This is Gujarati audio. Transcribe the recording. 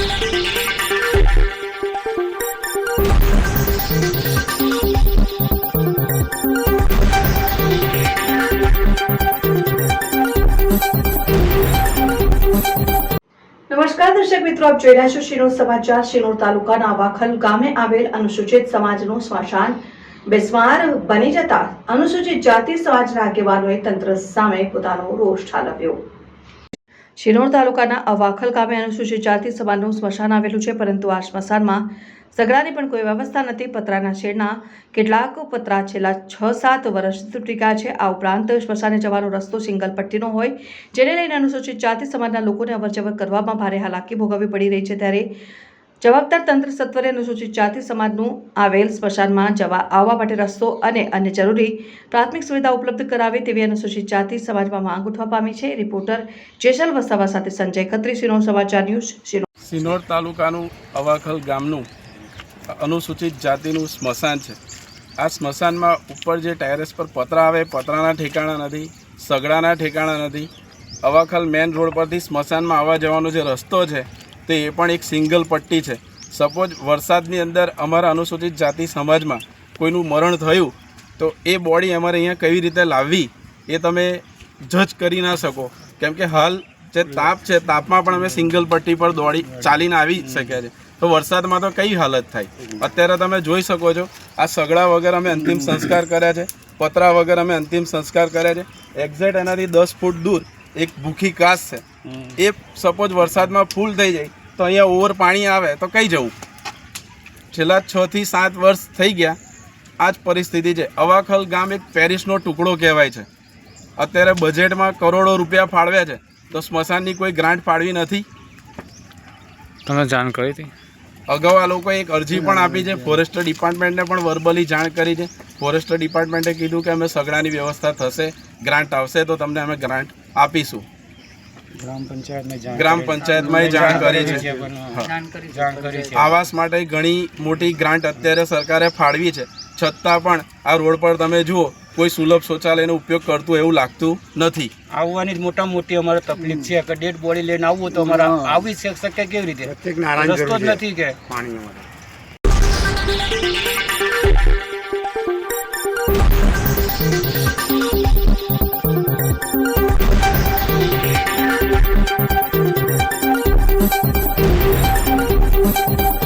નમસ્કાર દર્શક મિત્રો, આપ જોઈ રહ્યા છો શિનોર સમાચાર. શિનોર તાલુકાના વાખલ ગામે આવેલ અનુસૂચિત સમાજનું સ્મશાન બેસ્માર બની જતા અનુસૂચિત જાતિ સમાજના આગેવાનોએ તંત્ર સામે પોતાનો રોષ ઠાલવ્યો. શિનોર તાલુકાના અવાખલ ગામે અનુસૂચિત જાતિ સમાજનું સ્મશાન આવેલું છે, પરંતુ આ સ્મશાનમાં સગડાની પણ કોઈ વ્યવસ્થા નથી. પતરાના શેડના કેટલાક પતરા છેલ્લા છ સાત વર્ષથી તૂટી ગયા છે. આ ઉપરાંત સ્મશાને જવાનો રસ્તો સિંગલ પટ્ટીનો હોય, જેને લઈને અનુસૂચિત જાતિ સમાજના લોકોને અવરજવર કરવામાં ભારે હાલાકી ભોગવવી પડી રહી છે. ત્યારે જવાબદાર તંત્ર સત્વરે અનુસૂચિત જાતિ સમાજનું આવેલ સ્મશાનમાં જવા આવવા માટે રસ્તો અને અન્ય જરૂરી પ્રાથમિક સુવિધા ઉપલબ્ધ કરાવે તેવી અનુસૂચિત જાતિ સમાજમાં માંગ ઉઠવા પામી છે. રિપોર્ટર જેસલ વસાવા સાથે સંજય ખત્રી સિનો સમાચાર ન્યૂઝ સિનોર તાલુકાનું અવાખલ ગામનું અનુસૂચિત જાતિનું સ્મશાન છે. આ સ્મશાનમાં ઉપર જે ટેરેસ પર પતરા આવે, પતરાના ઠેકાણા નથી, સગડાના ઠેકાણા નથી, અવાખલ મેન રોડ પરથી સ્મશાનમાં આવવા જવાનો જે રસ્તો છે તે એ પણ એક સિંગલ પટ્ટી છે. સપોઝ વરસાદની અંદર અમારા અનુસૂચિત જાતિ સમાજમાં કોઈનું મરણ થયું તો એ બોડી અમારે અહીંયા કેવી રીતે લાવવી એ તમે જજ કરી ના શકો. કેમ કે હાલ જે તાપ છે તાપમાં પણ અમે સિંગલ પટ્ટી પર દોડી ચાલીને આવી શક્યા છે તો વરસાદમાં તો કઈ હાલત થાય? અત્યારે તમે જોઈ શકો છો આ સગડા વગર અમે અંતિમ સંસ્કાર કર્યા છે પતરા વગર અમે અંતિમ સંસ્કાર કર્યા છે. એક્ઝેક્ટ એનાથી દસ ફૂટ દૂર એક ભૂખી કાસ છે. એ સપોઝ વરસાદમાં ફૂલ થઈ જાય તો અહીંયા ઓવર પાણી આવે તો કઈ જવું? છેલ્લા છ થી સાત વર્ષ થઈ ગયા આ જ પરિસ્થિતિ છે. અવાખલ ગામ એક પેરિસનો ટુકડો કહેવાય છે. અત્યારે બજેટમાં કરોડો રૂપિયા ફાળવ્યા છે. તો સ્મશાનની કોઈ ગ્રાન્ટ ફાળવી નથી? તમે જાણ કરી હતી? અગાઉ આ લોકોએ એક અરજી પણ આપી છે. ફોરેસ્ટર ડિપાર્ટમેન્ટને પણ વર્બલી જાણ કરી છે. ફોરેસ્ટર ડિપાર્ટમેન્ટે કીધું કે અમે સગડાની વ્યવસ્થા થશે ગ્રાન્ટ આવશે તો તમને અમે ગ્રાન્ટ આપીશું. ગ્રામ પંચાયતમાં જાણ કરી. છે. આવાસ માટે ઘણી મોટી ગ્રાન્ટ અત્યારે સરકારે ફાળવી છે. છતાં પણ આ રોડ પર તમે જુઓ કોઈ સુલભ શૌચાલયનો ઉપયોગ કરતું એવું લાગતું નથી. આવવાની જ મોટા મોટી અમારે તકલીફ છે કે ડેડ બોડી લઈને આવવું તો અમારે આવી શકે કેવી રીતે? રસ્તો જ નથી કે. પાણી